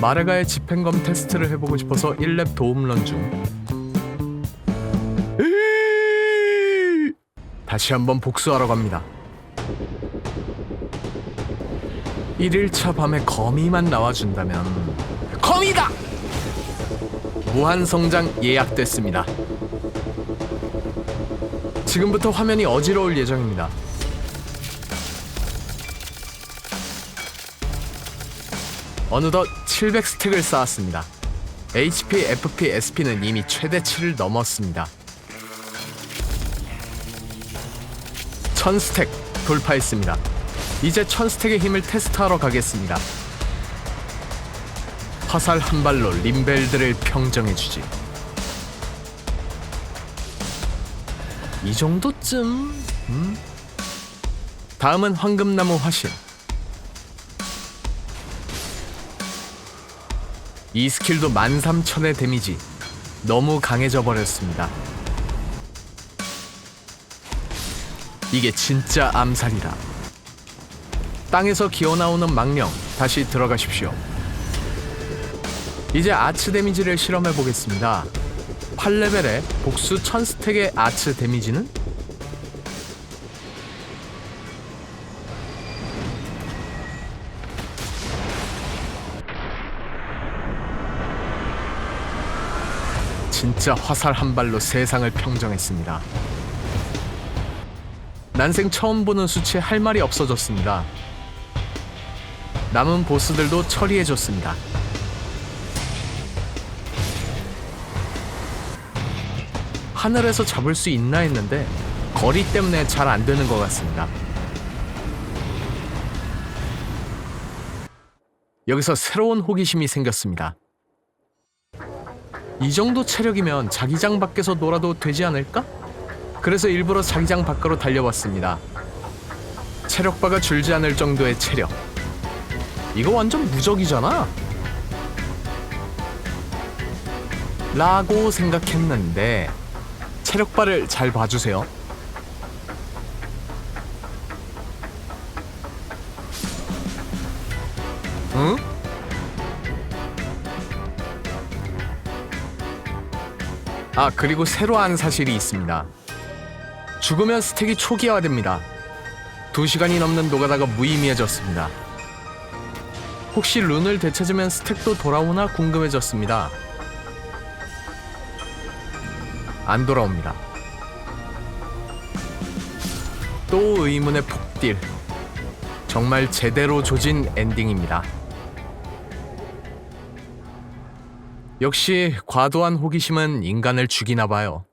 마르가의 집행검 테스트를 해보고 싶어서 1렙 도움런 중. 다시 한번 복수하러 갑니다. 1일차 밤에 거미만 나와준다면 거미다! 무한성장 예약됐습니다. 지금부터 화면이 어지러울 예정입니다. 어느덧 700스택을 쌓았습니다. HP, FP, SP는 이미 최대치를 넘었습니다. 1000스택 돌파했습니다. 이제 1000스택의 힘을 테스트하러 가겠습니다. 화살 한 발로 림벨드를 평정해주지. 이 정도쯤? 음? 다음은 황금나무 화신. 이 스킬도 13,000의 데미지. 너무 강해져 버렸습니다. 이게 진짜 암살이다. 땅에서 기어나오는 망령, 다시 들어가십시오. 이제 아츠 데미지를 실험해 보겠습니다. 8레벨에 복수 1000스택의 아츠 데미지는 진짜 화살 한 발로 세상을 평정했습니다. 난생 처음 보는 수치에 할 말이 없어졌습니다. 남은 보스들도 처리해줬습니다. 하늘에서 잡을 수 있나 했는데 거리 때문에 잘 안 되는 것 같습니다. 여기서 새로운 호기심이 생겼습니다. 이 정도 체력이면 자기장 밖에서 놀아도 되지 않을까? 그래서 일부러 자기장 밖으로 달려왔습니다. 체력바가 줄지 않을 정도의 체력. 이거 완전 무적이잖아. 라고 생각했는데 체력바를 잘 봐주세요. 응? 아 그리고 새로 한 사실이 있습니다. 죽으면 스택이 초기화됩니다. 2시간이 넘는 노가다가 무의미해졌습니다. 혹시 룬을 되찾으면 스택도 돌아오나 궁금해졌습니다. 안 돌아옵니다. 또 의문의 폭딜. 정말 제대로 조진 엔딩입니다. 역시 과도한 호기심은 인간을 죽이나 봐요.